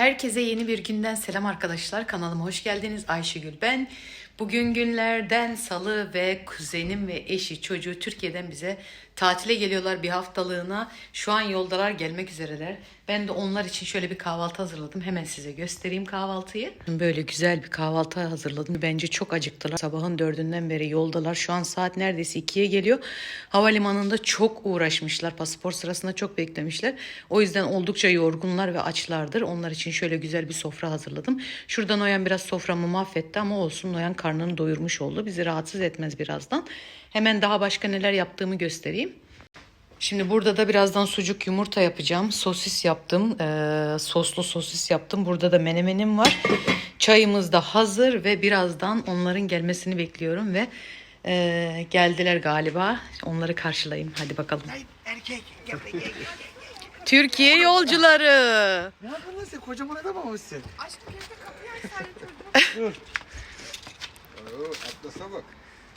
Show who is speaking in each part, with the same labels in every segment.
Speaker 1: Herkese yeni bir günden selam arkadaşlar. Kanalıma hoş geldiniz. Ayşegül ben. Bugün günlerden salı ve kuzenim ve eşi çocuğu Türkiye'den bize tatile geliyorlar bir haftalığına. Şu an yoldalar gelmek üzereler. Ben de onlar için şöyle bir kahvaltı hazırladım. Hemen size göstereyim kahvaltıyı. Böyle güzel bir kahvaltı hazırladım. Bence çok acıktılar. Sabahın dördünden beri yoldalar. Şu an saat neredeyse ikiye geliyor. Havalimanında çok uğraşmışlar. Pasaport sırasında çok beklemişler. O yüzden oldukça yorgunlar ve açlardır. Onlar için şöyle güzel bir sofra hazırladım. Şurada Noyan biraz soframı mahvetti ama olsun Noyan karnını doyurmuş oldu. Bizi rahatsız etmez birazdan. Hemen daha başka neler yaptığımı göstereyim. Şimdi burada da birazdan sucuk yumurta yapacağım. Sosis yaptım. Ee, soslu sosis yaptım. Burada da menemenim var. Çayımız da hazır ve birazdan onların gelmesini bekliyorum ve e, geldiler galiba. Onları karşılayayım. Hadi bakalım.
Speaker 2: Erkek.
Speaker 1: Türkiye yolcuları.
Speaker 2: Ne yapıyorsun sen? Kocaman adam olmuşsun.
Speaker 3: Oo, Atlas'a bak.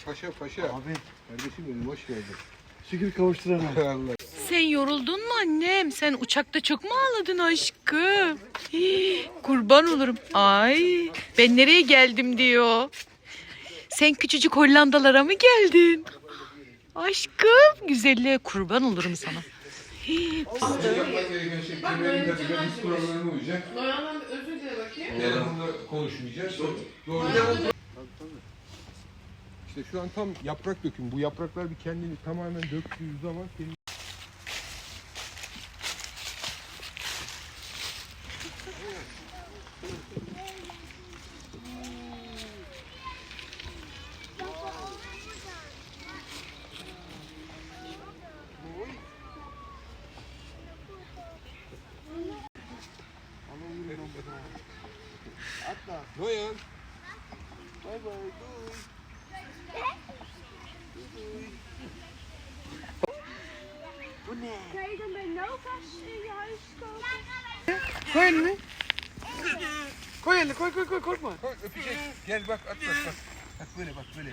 Speaker 3: Paşa paşa.
Speaker 2: Abi.
Speaker 3: Kardeşim benim hoş geldin.
Speaker 2: Şükür kavuşturana.
Speaker 3: Allah.
Speaker 1: Sen yoruldun mu annem? Sen uçakta çok mu ağladın aşkım? Hii, kurban olurum. Ay ben nereye geldim diyor. Sen küçücük Hollandalara mı geldin? Aşkım güzelliğe kurban olurum sana.
Speaker 3: Uyacak.
Speaker 4: Noyan'dan bir özür dile bakayım.
Speaker 3: Devamlı konuşmayacağız. Doğru. İşte şu an tam yaprak döküm. Bu yapraklar bir kendini tamamen döktüğü zaman kendini...
Speaker 2: Koy elini. Koy elini koy koy koy korkma.
Speaker 3: Koy, öpecek. Gel bak Atlas bak. Bak böyle bak böyle.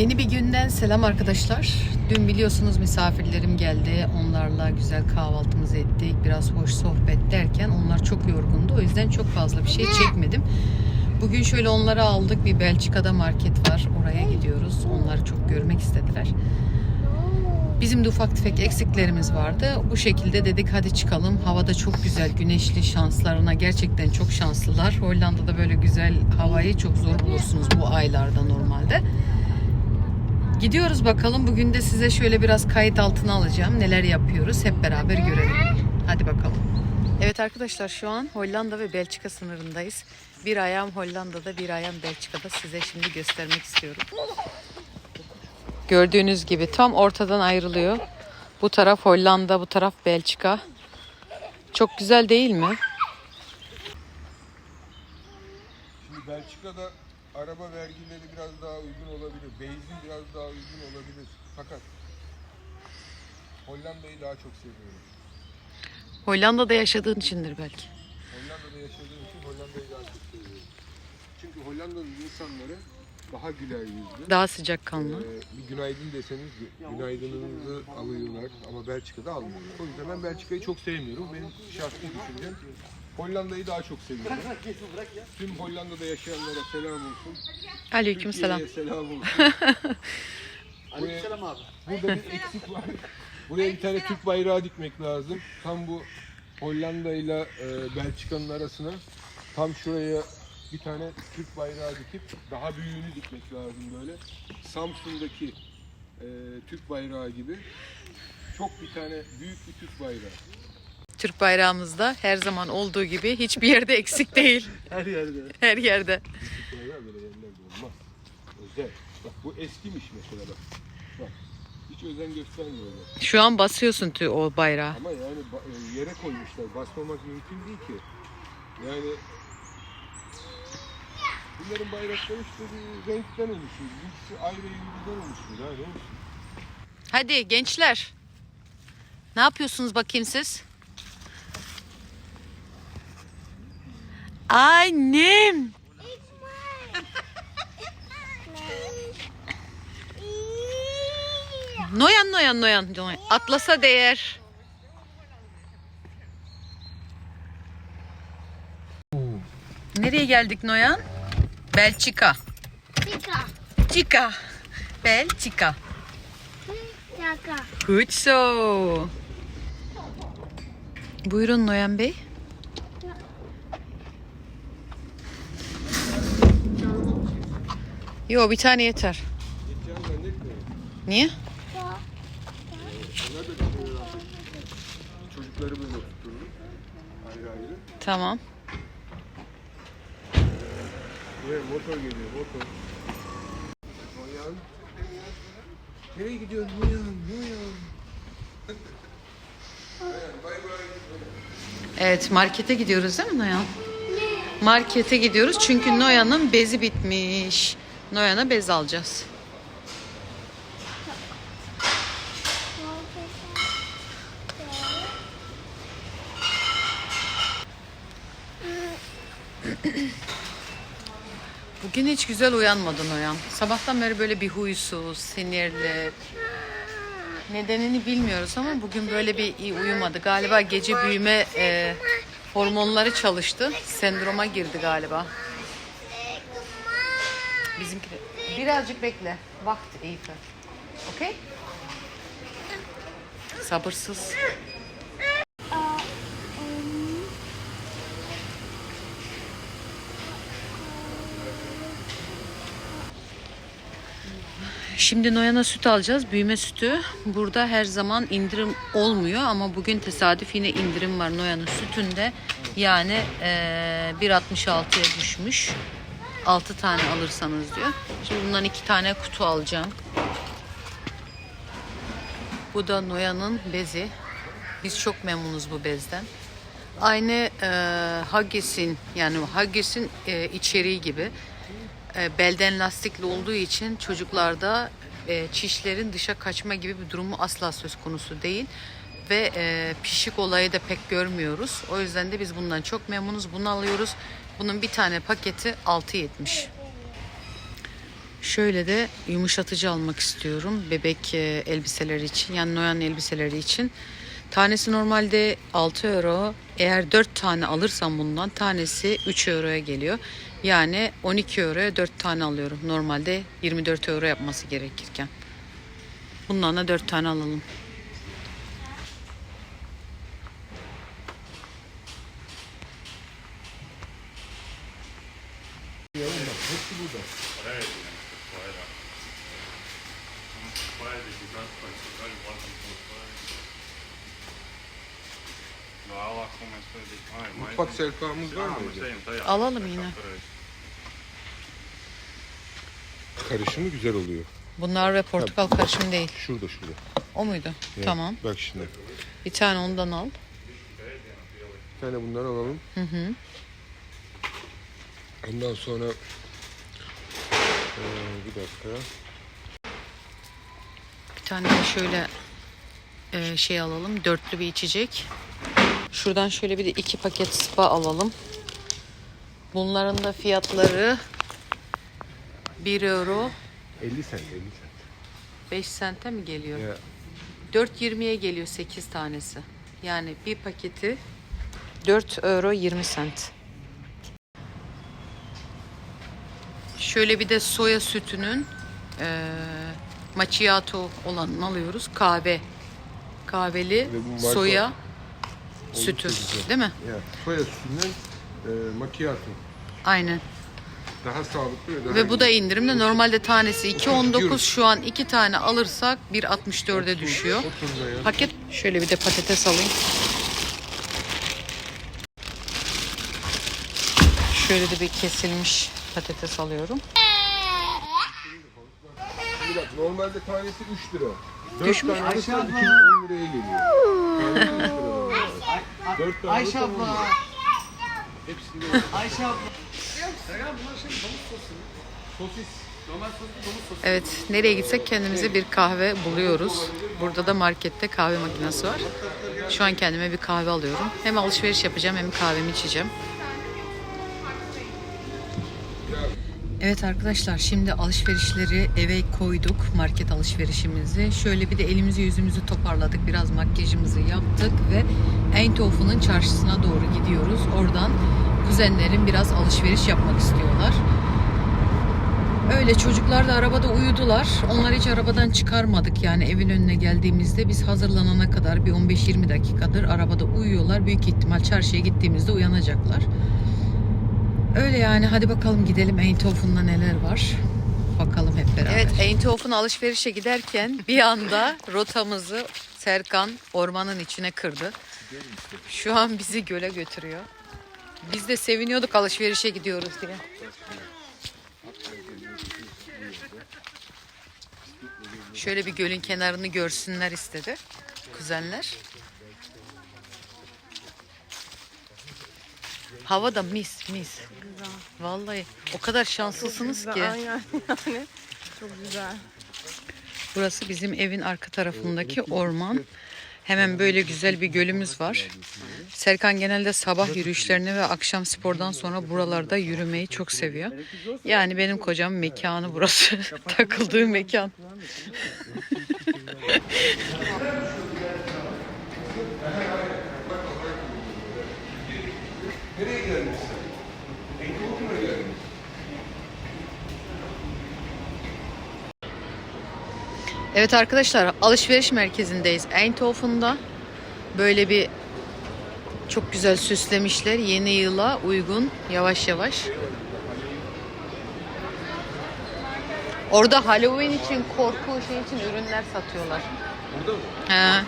Speaker 1: Yeni bir günden selam arkadaşlar. Dün biliyorsunuz misafirlerim geldi. Onlarla güzel kahvaltımızı ettik. Biraz hoş sohbet derken onlar çok yorgundu. O yüzden çok fazla bir şey çekmedim. Bugün şöyle onları aldık. Bir Belçika'da market var. Oraya gidiyoruz. Onları çok görmek istediler. Bizim de ufak tefek eksiklerimiz vardı. Bu şekilde dedik hadi çıkalım. Havada çok güzel, güneşli şanslarına gerçekten çok şanslılar. Hollanda'da böyle güzel havayı çok zor bulursunuz bu aylarda normalde. Gidiyoruz bakalım. Bugün de size şöyle biraz kayıt altına alacağım. Neler yapıyoruz hep beraber görelim. Hadi bakalım. Evet arkadaşlar şu an Hollanda ve Belçika sınırındayız. Bir ayağım Hollanda'da bir ayağım Belçika'da size şimdi göstermek istiyorum. Gördüğünüz gibi tam ortadan ayrılıyor. Bu taraf Hollanda, bu taraf Belçika. Çok güzel değil mi?
Speaker 3: Şimdi Belçika'da araba vergileri biraz daha uygun olabilir. Benzin biraz daha uygun olabilir. Fakat Hollanda'yı daha çok seviyorum.
Speaker 1: Hollanda'da yaşadığın içindir belki.
Speaker 3: Hollanda'da yaşadığım için Hollanda'yı daha çok seviyorum. Çünkü Hollanda'nın insanları daha güler yüzlü.
Speaker 1: Daha sıcakkanlı.
Speaker 3: Ee, bir günaydın deseniz gü- günaydınınızı alıyorlar ama Belçika'da almıyorlar. O yüzden ben Belçika'yı çok sevmiyorum. Benim şahsi düşüncem Hollanda'yı daha çok seviyorum. Tüm Hollanda'da yaşayanlara selam olsun.
Speaker 1: Aleyküm selam.
Speaker 3: Selam olsun.
Speaker 2: Aleykümselam abi.
Speaker 3: Burada bir eksik var. Buraya bir tane Türk bayrağı dikmek lazım. Tam bu Hollanda ile e, Belçika'nın arasına tam şuraya bir tane Türk bayrağı dikip daha büyüğünü dikmek lazım böyle. Samsun'daki e, Türk bayrağı gibi çok bir tane büyük bir Türk bayrağı.
Speaker 1: Türk bayrağımızda her zaman olduğu gibi hiçbir yerde eksik değil.
Speaker 2: Her yerde.
Speaker 1: Her yerde.
Speaker 3: Türk bayrağı böyle yerlerde olmaz. Özel. Bak bu eskimiş mesela bak. Bak. Hiç özen göstermiyorlar.
Speaker 1: Şu an basıyorsun tü o bayrağı.
Speaker 3: Ama yani ba- e, yere koymuşlar. Basmamak mümkün değil ki. Yani bunların bayrakları işte bir renkten oluşuyor. Bizimkisi ayrı yıldızdan oluşuyor. Ha, ne olsun?
Speaker 1: Hadi gençler. Ne yapıyorsunuz bakayım siz? Annem. Noyan noyan noyan. noyan. Atlasa değer. Nereye geldik Noyan? Belçika.
Speaker 5: Tika.
Speaker 1: Chica. Belçika.
Speaker 5: Yaka.
Speaker 1: Good so. Buyurun Noyan Bey. Yo bir tane yeter. Niye?
Speaker 3: Çocukları böyle. Ayrı ayrı.
Speaker 1: Tamam.
Speaker 3: Evet, motor geliyor, motor. Noyan. Nereye gidiyorsun Noyan? Noyan. Bay bay.
Speaker 1: Evet markete gidiyoruz değil mi Noyan? Markete gidiyoruz çünkü Noyan'ın bezi bitmiş. Noyan'a bez alacağız. Bugün hiç güzel uyanmadın Noyan. Sabahtan beri böyle bir huysuz, sinirli. Nedenini bilmiyoruz ama bugün böyle bir iyi uyumadı. Galiba gece büyüme e, hormonları çalıştı. Sendroma girdi galiba. Bizimki de. Birazcık bekle. Vakti iyi. Okey? Sabırsız. Şimdi Noyan'a süt alacağız. Büyüme sütü. Burada her zaman indirim olmuyor ama bugün tesadüf yine indirim var Noyan'ın sütünde. Yani eee 1.66'ya düşmüş. 6 tane alırsanız diyor. Şimdi bundan 2 tane kutu alacağım. Bu da Noyan'ın bezi. Biz çok memnunuz bu bezden. Aynı e, Huggies'in yani Huggies'in e, içeriği gibi e, belden lastikli olduğu için çocuklarda e, çişlerin dışa kaçma gibi bir durumu asla söz konusu değil. Ve e, pişik olayı da pek görmüyoruz. O yüzden de biz bundan çok memnunuz. Bunu alıyoruz. Bunun bir tane paketi 6.70. Şöyle de yumuşatıcı almak istiyorum bebek e, elbiseleri için yani Noyan elbiseleri için. Tanesi normalde 6 euro. Eğer 4 tane alırsam bundan tanesi 3 euroya geliyor. Yani 12 euroya 4 tane alıyorum. Normalde 24 euro yapması gerekirken. Bundan da 4 tane alalım.
Speaker 3: Mutfak selfamız var mı?
Speaker 1: Alalım yine.
Speaker 3: Karışımı güzel oluyor.
Speaker 1: Bunlar ve portakal karışımı değil.
Speaker 3: Şurada şurada.
Speaker 1: O muydu?
Speaker 3: Ya,
Speaker 1: Tamam.
Speaker 3: Bak şimdi.
Speaker 1: Bir tane ondan al.
Speaker 3: Bir tane bundan alalım.
Speaker 1: Hı hı.
Speaker 3: Ondan sonra Ee, bir dakika.
Speaker 1: Bir tane de şöyle e, şey alalım. Dörtlü bir içecek. Şuradan şöyle bir de iki paket spa alalım. Bunların da fiyatları 1 euro
Speaker 3: 50 sent, 50 sent.
Speaker 1: 5 sente mi geliyor?
Speaker 3: Ya,
Speaker 1: 4.20'ye geliyor 8 tanesi. Yani bir paketi 4 euro 20 sent. Şöyle bir de soya sütünün eee macchiato olanını alıyoruz. Kahve. Kahveli soya sütü. Değil mi?
Speaker 3: ya soya sütünden e, macchiato.
Speaker 1: Aynen.
Speaker 3: Daha sağlıklı ve daha
Speaker 1: Ve bu
Speaker 3: iyi.
Speaker 1: da indirimde. Normalde tanesi 2.19 şu an 2 tane alırsak 1.64'e düşüyor.
Speaker 3: Otur da ya.
Speaker 1: Paket şöyle bir de patates alayım. Şöyle de bir kesilmiş patates alıyorum.
Speaker 3: Normalde tanesi 3 lira. 4
Speaker 1: Düşmüş.
Speaker 3: tane alırsan 210 liraya geliyor. Tanesi 3 lira 4 tane
Speaker 2: Ayşe
Speaker 3: alırsan 10 lira.
Speaker 2: abla.
Speaker 3: Hepsini
Speaker 2: Ayşe abla.
Speaker 3: sosis.
Speaker 1: Evet, nereye gitsek kendimize bir kahve buluyoruz. Burada da markette kahve makinesi var. Şu an kendime bir kahve alıyorum. Hem alışveriş yapacağım hem kahvemi içeceğim. Evet arkadaşlar şimdi alışverişleri eve koyduk market alışverişimizi. Şöyle bir de elimizi yüzümüzü toparladık biraz makyajımızı yaptık ve Eindhoven'ın çarşısına doğru gidiyoruz. Oradan kuzenlerim biraz alışveriş yapmak istiyorlar. Öyle çocuklar da arabada uyudular. Onları hiç arabadan çıkarmadık yani evin önüne geldiğimizde biz hazırlanana kadar bir 15-20 dakikadır arabada uyuyorlar. Büyük ihtimal çarşıya gittiğimizde uyanacaklar. Öyle yani hadi bakalım gidelim Eindhoven'da neler var. Bakalım hep beraber. Evet Eindhoven alışverişe giderken bir anda rotamızı Serkan ormanın içine kırdı. Şu an bizi göle götürüyor. Biz de seviniyorduk alışverişe gidiyoruz diye. Şöyle bir gölün kenarını görsünler istedi kuzenler. Hava da mis mis. Vallahi o kadar şanslısınız ki.
Speaker 5: Aynen yani. Çok güzel.
Speaker 1: Burası bizim evin arka tarafındaki orman. Hemen böyle güzel bir gölümüz var. Serkan genelde sabah yürüyüşlerini ve akşam spordan sonra buralarda yürümeyi çok seviyor. Yani benim kocam mekanı burası. Takıldığı mekan. Evet arkadaşlar alışveriş merkezindeyiz. Eindhoven'da böyle bir çok güzel süslemişler. Yeni yıla uygun yavaş yavaş. Orada Halloween için korku şey için ürünler satıyorlar.
Speaker 3: Burada mı?
Speaker 1: He.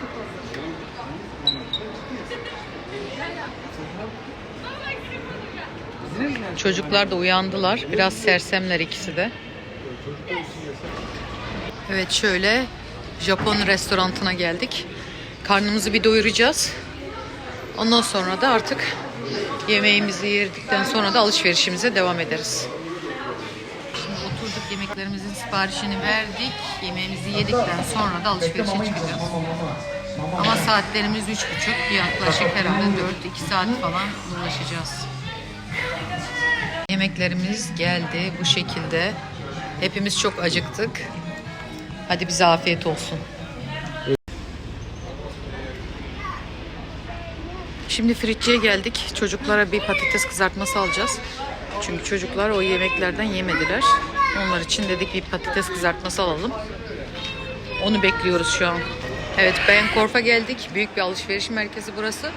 Speaker 1: Çocuklar da uyandılar. Biraz sersemler ikisi de. Evet şöyle Japon restorantına geldik. Karnımızı bir doyuracağız. Ondan sonra da artık yemeğimizi yedikten sonra da alışverişimize devam ederiz. Şimdi oturduk yemeklerimizin siparişini verdik. Yemeğimizi yedikten sonra da alışverişe çıkacağız. Ama saatlerimiz üç buçuk. Yaklaşık herhalde dört, iki saat falan dolaşacağız. Yemeklerimiz geldi bu şekilde. Hepimiz çok acıktık. Hadi bize afiyet olsun. Şimdi fritçiye geldik. Çocuklara bir patates kızartması alacağız. Çünkü çocuklar o yemeklerden yemediler. Onlar için dedik bir patates kızartması alalım. Onu bekliyoruz şu an. Evet Bayankorf'a geldik. Büyük bir alışveriş merkezi burası.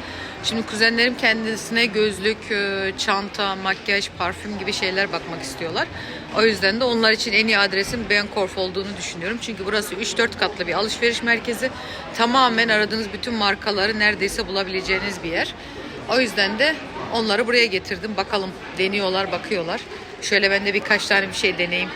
Speaker 1: Şimdi kuzenlerim kendisine gözlük, e, çanta, makyaj, parfüm gibi şeyler bakmak istiyorlar. O yüzden de onlar için en iyi adresin Bayankorf olduğunu düşünüyorum. Çünkü burası 3-4 katlı bir alışveriş merkezi. Tamamen aradığınız bütün markaları neredeyse bulabileceğiniz bir yer. O yüzden de onları buraya getirdim. Bakalım deniyorlar, bakıyorlar. Şöyle ben de birkaç tane bir şey deneyeyim.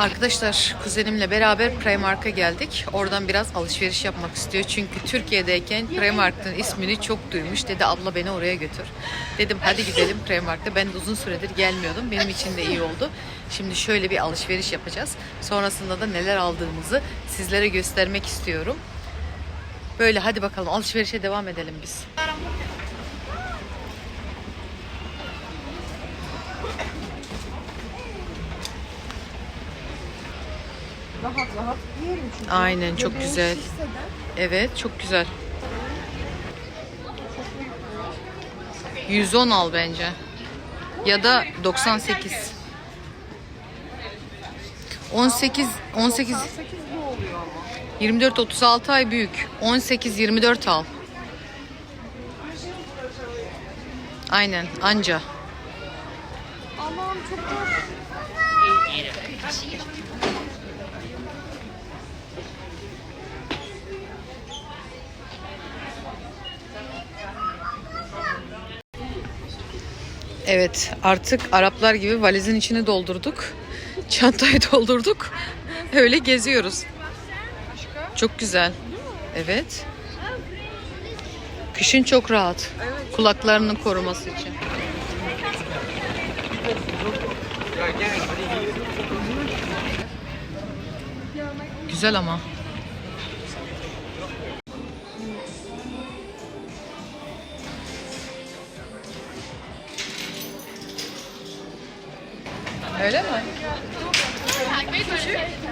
Speaker 1: Arkadaşlar kuzenimle beraber Primark'a geldik. Oradan biraz alışveriş yapmak istiyor. Çünkü Türkiye'deyken Primark'ın ismini çok duymuş. Dedi abla beni oraya götür. Dedim hadi gidelim Primark'ta. Ben de uzun süredir gelmiyordum. Benim için de iyi oldu. Şimdi şöyle bir alışveriş yapacağız. Sonrasında da neler aldığımızı sizlere göstermek istiyorum. Böyle hadi bakalım alışverişe devam edelim biz.
Speaker 5: Rahat rahat yiyelim çünkü.
Speaker 1: Aynen çok
Speaker 5: Bebeğin
Speaker 1: güzel.
Speaker 5: şişse de
Speaker 1: Evet çok güzel. 110 al bence. Ya da 98. 18 18
Speaker 5: 8 bu oluyor ama.
Speaker 1: 24 36 ay büyük. 18 24 al. Aynen anca.
Speaker 5: Aman çok da
Speaker 1: Evet artık Araplar gibi valizin içini doldurduk. Çantayı doldurduk. Öyle geziyoruz. Çok güzel. Evet. Kışın çok rahat. Kulaklarının koruması için. Güzel ama. Öyle mi?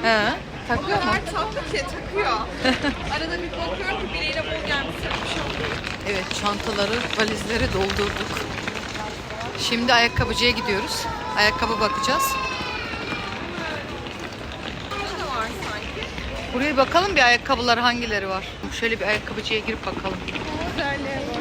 Speaker 1: He. Takıyor mu?
Speaker 5: Tatlı ki takıyor. Arada bir bakıyorum ki bileğine bol gelmiş. Bir şey oluyor.
Speaker 1: Evet çantaları, valizleri doldurduk. Şimdi ayakkabıcıya gidiyoruz. Ayakkabı bakacağız.
Speaker 5: Burada da var sanki.
Speaker 1: Buraya bakalım bir ayakkabılar hangileri var. Şöyle bir ayakkabıcıya girip bakalım.
Speaker 5: Bak.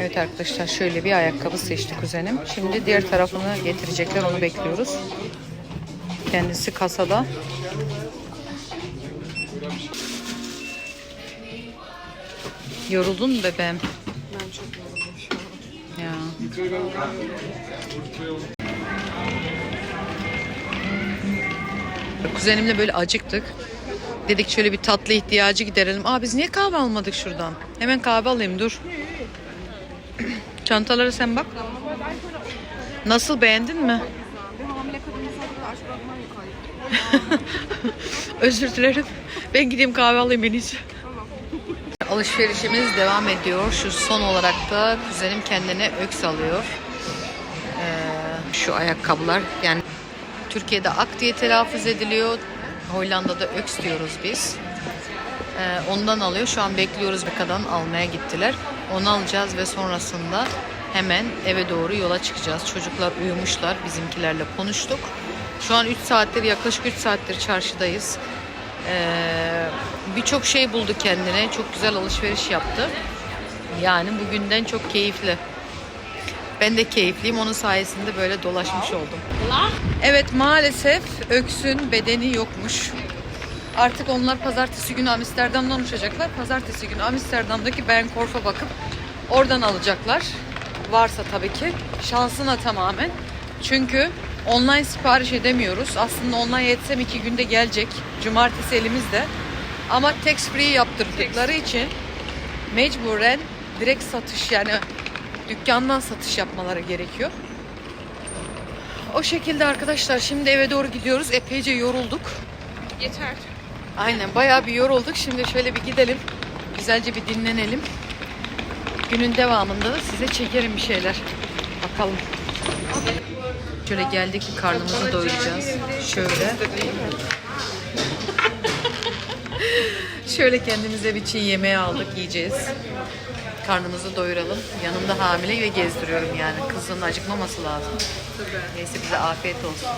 Speaker 1: Evet arkadaşlar şöyle bir ayakkabı seçti kuzenim. Şimdi diğer tarafını getirecekler onu bekliyoruz. Kendisi kasada. Yoruldun mu bebeğim?
Speaker 5: Ben çok yoruldum şu an.
Speaker 1: Ya. Kuzenimle böyle acıktık. Dedik şöyle bir tatlı ihtiyacı giderelim. Aa biz niye kahve almadık şuradan? Hemen kahve alayım dur. Çantaları sen bak. Nasıl beğendin mi? Özür dilerim. Ben gideyim kahve alayım en iyisi. Alışverişimiz devam ediyor. Şu son olarak da kuzenim kendine öks alıyor. Ee, şu ayakkabılar yani Türkiye'de ak diye telaffuz ediliyor. Hollanda'da öks diyoruz biz. Ee, ondan alıyor. Şu an bekliyoruz bir kadın almaya gittiler. Onu alacağız ve sonrasında hemen eve doğru yola çıkacağız. Çocuklar uyumuşlar. Bizimkilerle konuştuk. Şu an 3 saattir yaklaşık 3 saattir çarşıdayız. Ee, Birçok şey buldu kendine. Çok güzel alışveriş yaptı. Yani bugünden çok keyifli. Ben de keyifliyim. Onun sayesinde böyle dolaşmış oldum. Evet maalesef Öks'ün bedeni yokmuş. Artık onlar pazartesi günü Amsterdam'dan uçacaklar. Pazartesi günü Amsterdam'daki Benkorf'a bakıp oradan alacaklar. Varsa tabii ki. Şansına tamamen. Çünkü online sipariş edemiyoruz. Aslında online yetsem iki günde gelecek. Cumartesi elimizde. Ama tax free yaptırdıkları için mecburen direkt satış yani dükkandan satış yapmaları gerekiyor. O şekilde arkadaşlar şimdi eve doğru gidiyoruz. Epeyce yorulduk.
Speaker 5: Yeter.
Speaker 1: Aynen bayağı bir yorulduk. Şimdi şöyle bir gidelim. Güzelce bir dinlenelim. Günün devamında da size çekerim bir şeyler. Bakalım. Şöyle geldik karnımızı doyuracağız. Şöyle. Şöyle kendimize bir çiğ yemeği aldık yiyeceğiz. Karnımızı doyuralım. Yanımda hamile ve gezdiriyorum yani. Kızın acıkmaması lazım. Neyse bize afiyet olsun.